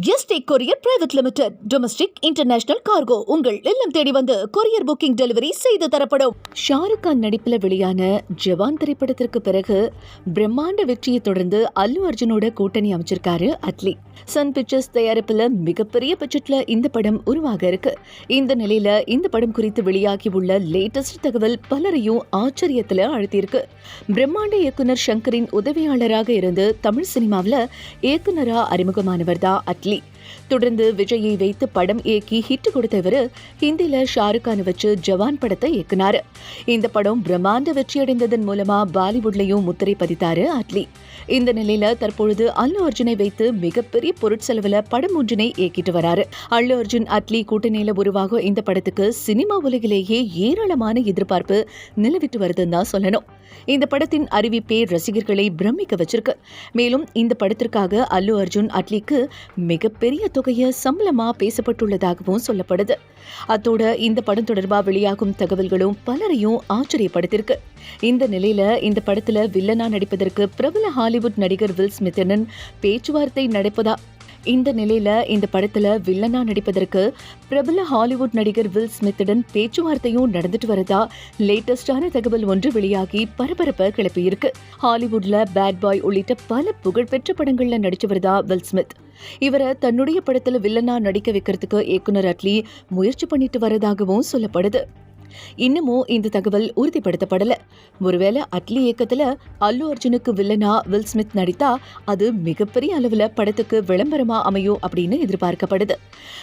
ST courier private limited domestic international cargo உங்கள் இல்லம் தேடி வந்து கொரியர் புக்கிங் டெலிவரி செய்து தரப்படும். ஷாருக் கான் நடிப்பில் வெளியான ஜவான் திரைப்படத்திற்கு பிறகு பிரம்மாண்ட வெற்றியை தொடர்ந்து அல்லு அர்ஜுனோட கூட்டணி அமைச்சிருக்காரு அட்லி. சன் பிக்சர்ஸ் தயாரிப்புல மிகப்பெரிய பட்ஜெட்ல இந்த படம் உருவாக இருக்கு. இந்த நிலையில இந்த படம் குறித்து வெளியாகி உள்ள லேட்டஸ்ட் தகவல் பலரையும் ஆச்சரியத்துல அழுத்தியிருக்கு பிரம்மாண்ட இயக்குனர் சங்கரின் உதவியாளராக இருந்து தமிழ் சினிமாவில் இயக்குனரா அறிமுகமானவர் தான் அட்லி. Italy. தொடர்ந்து விஜயை வைத்து படம் இயக்கி ஹிட் கொடுத்த இவர் ஹிந்தியில ஷாருக்கான வச்சு ஜவான் படத்தை இயக்குனாரு. இந்த படம் பிரம்மாண்ட வெற்றியடைந்ததன் மூலமா பாலிவுட்லயும் முத்திரை பதித்தாரு அட்லி இந்த நிலையில தற்பொழுது அல்லு அர்ஜுனை வைத்து மிகப்பெரிய பொருட்செலவுல படம் ஒன்றினை இயக்கிட்டு வராரு. அல்லு அர்ஜுன் அட்லி கூட்டணியில உருவாகும் இந்த படத்துக்கு சினிமா உலகிலேயே ஏராளமான எதிர்பார்ப்பு நிலவிட்டு வருதுன்னு தான் சொல்லணும். இந்த படத்தின் அறிவிப்பே ரசிகர்களை பிரமிக்க வச்சிருக்கு. மேலும் இந்த படத்திற்காக அல்லு அர்ஜுன் அட்லிக்கு மிகப்பெரிய தொகையை சம்பளமா பேசப்பட்டுள்ளதாகவும் சொல்லப்படுது. அத்தோட இந்த படம் தொடர்பா வெளியாகும் தகவல்களும் பலரையும் ஆச்சரியப்படுத்திருக்கு. இந்த நிலையில இந்த படத்துல வில்லனா நடிப்பதற்கு பிரபல ஹாலிவுட் நடிகர் வில் ஸ்மித்துடன் பேச்சுவார்த்தை நடப்பதா? இந்த நிலையில இந்த படத்துல வில்லனா நடிப்பதற்கு பிரபல ஹாலிவுட் நடிகர் வில் ஸ்மித்துடன் பேச்சுவார்த்தையும் நடந்துட்டு வரதா லேட்டஸ்டான தகவல் ஒன்று வெளியாகி பரபரப்பை கிளப்பியிருக்கு. ஹாலிவுட்ல பேட் பாய் உள்ளிட்ட பல புகழ்பெற்ற படங்கள்ல நடிச்சு வரதா வில் ஸ்மித். இவரை தன்னுடைய படத்துல வில்லனா நடிக்க வைக்கிறதுக்கு இயக்குனர் அட்லி முயற்சி பண்ணிட்டு வரதாகவும் சொல்லப்படுது. இன்னமும் இந்த தகவல் உறுதிப்படுத்தப்படல. ஒருவேளை அட்லி இயக்கத்துல அல்லு அர்ஜுனுக்கு வில்லனா வில் ஸ்மித் நடித்தா அது மிகப்பெரிய அளவுல படத்துக்கு விளம்பரமா அமையும் அப்படின்னு எதிர்பார்க்கப்படுது.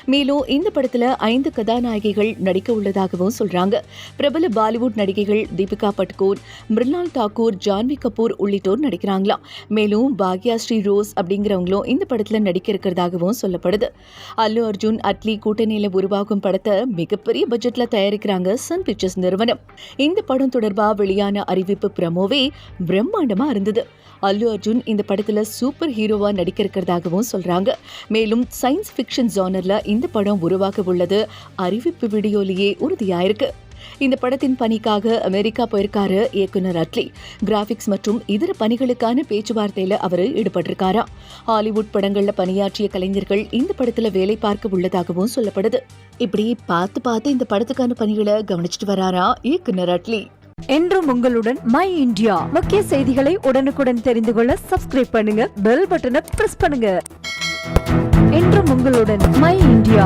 மேலும் இந்த படத்துல ஐந்து கதாநாயகிகள் நடிக்க உள்ளதாகவும் சொல்றாங்க. பிரபல பாலிவுட் நடிகைகள் தீபிகா பட்கோர் மிருனால் தாக்கூர் ஜான்வி கபூர் உள்ளிட்டோர் நடிக்கிறாங்களாம். மேலும் பாக்யா ஸ்ரீ ரோஸ் அப்படிங்கிறவங்களும் இந்த படத்துல நடிக்க இருக்கிறதாகவும் சொல்லப்படுது. அல்லு அர்ஜுன் அட்லி கூட்டணியில உருவாகும் படத்தை மிகப்பெரிய பட்ஜெட்ல தயாரிக்கிறாங்க சன் பிக்சர்ஸ் நிறுவனம். இந்த படம் தொடர்பா வெளியான அறிவிப்பு பிரமோவே பிரம்மாண்டமா இருந்தது. அல்லு அர்ஜுன் இந்த படத்துல சூப்பர் ஹீரோவா நடிக்க இருக்கிறதாகவும் சொல்றாங்க. மேலும் சயின்ஸ் ஃபிக்ஷன் ஜானர்ல இந்த படம் உருவாக உள்ளது அறிவிப்பு வீடியோலேயே உறுதியாயிருக்கு. இந்த படத்தின் பணிக்காக அமெரிக்கா போயிருக்காரு இயக்குனர் அட்லி. கிராபிக்ஸ் மற்றும் இதர பணிகளுக்கான பேச்சுவார்த்தையில அவர் ஈடுபட்டிருக்காரா? ஹாலிவுட் படங்கள்ல பணியாற்றிய கலைஞர்கள் இந்த படத்துல வேலை பார்க்க உள்ளதாகவும் சொல்லப்படுது. இப்படி பார்த்து பார்த்து இந்த படத்துக்கான பணிகளை கவனிச்சிட்டு வராரா இயக்குனர் அட்லி. என்றும் உங்களுடன் மை இந்தியா முக்கிய செய்திகளை உடனுக்குடன் தெரிந்து கொள்ள சப்ஸ்கிரைப் பண்ணுங்க பெல் பட்டனை பிரஸ் பண்ணுங்க. என்றும் உங்களுடன் மை இந்தியா